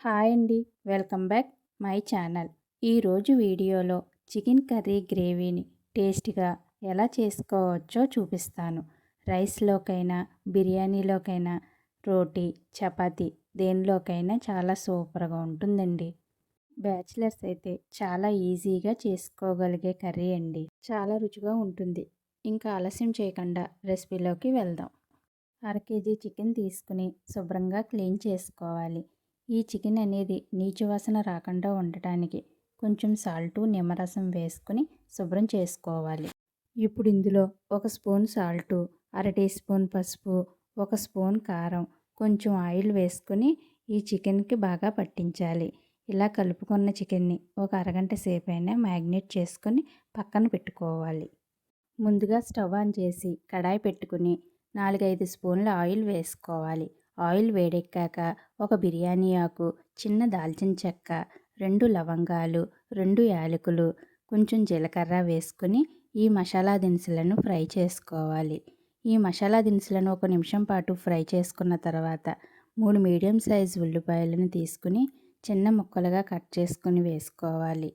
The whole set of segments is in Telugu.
హాయ్ అండి. Welcome back my channel. ఈరోజు వీడియోలో చికెన్ కర్రీ గ్రేవీని టేస్ట్గా ఎలా చేసుకోవచ్చో చూపిస్తాను. రైస్లోకైనా బిర్యానీలోకైనా రోటీ చపాతీ దేనిలోకైనా చాలా సూపర్గా ఉంటుందండి. బ్యాచిలర్స్ అయితే చాలా ఈజీగా చేసుకోగలిగే కర్రీ అండి. చాలా రుచిగా ఉంటుంది. ఇంకా ఆలస్యం చేయకుండా రెసిపీలోకి వెళ్దాం. అర కేజీ చికెన్ తీసుకుని శుభ్రంగా క్లీన్ చేసుకోవాలి. ఈ చికెన్ అనేది నీచు వాసన రాకుండా ఉండటానికి కొంచెం సాల్టు నిమ్మరసం వేసుకుని శుభ్రం చేసుకోవాలి. ఇప్పుడు ఇందులో ఒక స్పూన్ సాల్టు అర టీ స్పూన్ పసుపు ఒక స్పూన్ కారం కొంచెం ఆయిల్ వేసుకుని ఈ చికెన్కి బాగా పట్టించాలి. ఇలా కలుపుకున్న చికెన్ని ఒక అరగంట సేపు అయినా మ్యాగ్నేట్ చేసుకొని పక్కన పెట్టుకోవాలి. ముందుగా స్టవ్ ఆన్ చేసి కడాయి పెట్టుకుని నాలుగైదు స్పూన్ల ఆయిల్ వేసుకోవాలి. ఆయిల్ వేడెక్కాక ఒక బిర్యానీ ఆకు చిన్న దాల్చిన చెక్క రెండు లవంగాలు రెండు యాలకులు కొంచెం జీలకర్ర వేసుకుని ఈ మసాలా దినుసులను ఫ్రై చేసుకోవాలి. ఈ మసాలా దినుసులను ఒక నిమిషం పాటు ఫ్రై చేసుకున్న తర్వాత మూడు మీడియం సైజ్ ఉల్లిపాయలను తీసుకుని చిన్న ముక్కలుగా కట్ చేసుకుని వేసుకోవాలి.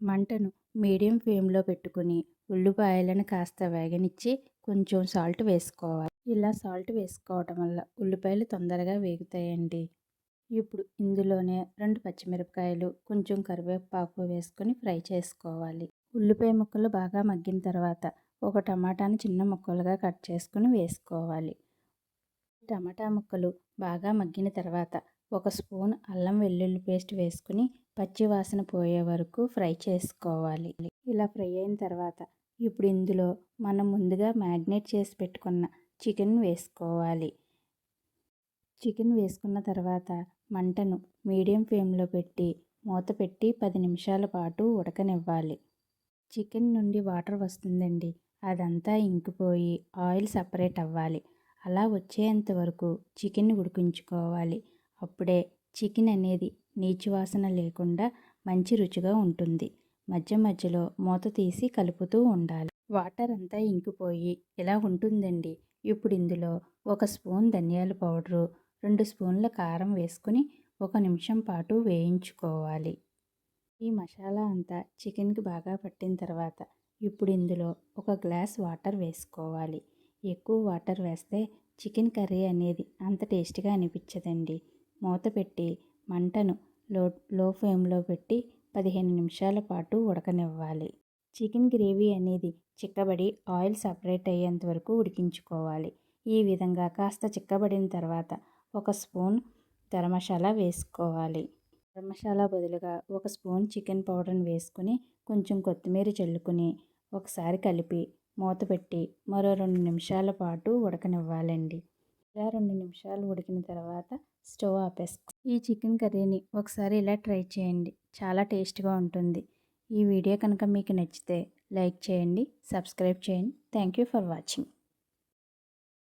మంటను మీడియం ఫ్లేమ్లో పెట్టుకుని ఉల్లిపాయలను కాస్త వేగనిచ్చి కొంచెం సాల్ట్ వేసుకోవాలి. ఇలా సాల్ట్ వేసుకోవటం వల్ల ఉల్లిపాయలు తొందరగా వేగుతాయండి. ఇప్పుడు ఇందులోనే రెండు పచ్చిమిరపకాయలు కొంచెం కరివేపాకు వేసుకొని ఫ్రై చేసుకోవాలి. ఉల్లిపాయ ముక్కలు బాగా మగ్గిన తర్వాత ఒక టమాటాని చిన్న ముక్కలుగా కట్ చేసుకుని వేసుకోవాలి. టమాటా ముక్కలు బాగా మగ్గిన తర్వాత ఒక స్పూన్ అల్లం వెల్లుల్లి పేస్ట్ వేసుకుని పచ్చి వాసన పోయే వరకు ఫ్రై చేసుకోవాలి. ఇలా ఫ్రై అయిన తర్వాత ఇప్పుడు ఇందులో మనం ముందుగా మ్యాగ్నేట్ చేసి పెట్టుకున్న చికెన్ వేసుకోవాలి. చికెన్ వేసుకున్న తర్వాత మంటను మీడియం ఫ్లేమ్లో పెట్టి మూత పెట్టి పది నిమిషాల పాటు ఉడకనివ్వాలి. చికెన్ నుండి వాటర్ వస్తుందండి. అదంతా ఇంకిపోయి ఆయిల్ సపరేట్ అవ్వాలి. అలా వచ్చేంత వరకు చికెన్ ఉడికించుకోవాలి. అప్పుడే చికెన్ అనేది నీచు వాసన లేకుండా మంచి రుచిగా ఉంటుంది. మధ్య మధ్యలో మూత తీసి కలుపుతూ ఉండాలి. వాటర్ అంతా ఇంకిపోయి ఇలా ఉంటుందండి. ఇప్పుడు ఇందులో ఒక స్పూన్ ధనియాల పౌడరు రెండు స్పూన్ల కారం వేసుకుని ఒక నిమిషం పాటు వేయించుకోవాలి. ఈ మసాలా అంతా చికెన్కి బాగా పట్టిన తర్వాత ఇప్పుడు ఇందులో ఒక గ్లాస్ వాటర్ వేసుకోవాలి. ఎక్కువ వాటర్ వేస్తే చికెన్ కర్రీ అనేది అంత టేస్ట్గా అనిపించదండి. మూత పెట్టి మంటను లో లో ఫ్లేమ్లో పెట్టి పదిహేను నిమిషాల పాటు ఉడకనివ్వాలి. చికెన్ గ్రేవీ అనేది చిక్కబడి ఆయిల్ సపరేట్ అయ్యేంత వరకు ఉడికించుకోవాలి. ఈ విధంగా కాస్త చిక్కబడిన తర్వాత ఒక స్పూన్ గరం మసాలా వేసుకోవాలి. గరం మసాలా బదులుగా ఒక స్పూన్ చికెన్ పౌడర్ని వేసుకుని కొంచెం కొత్తిమీర చల్లుకుని ఒకసారి కలిపి మూత పెట్టి మరో రెండు నిమిషాల పాటు ఉడకనివ్వాలండి. ఇలా రెండు నిమిషాలు ఉడికిన తర్వాత స్టవ్ ఆపేసుకో. ఈ చికెన్ కర్రీని ఒకసారి ఇలా ట్రై చేయండి. చాలా టేస్ట్గా ఉంటుంది. ఈ వీడియో కనుక మీకు నచ్చితే లైక్ చేయండి సబ్స్క్రైబ్ చేయండి. Thank you for watching.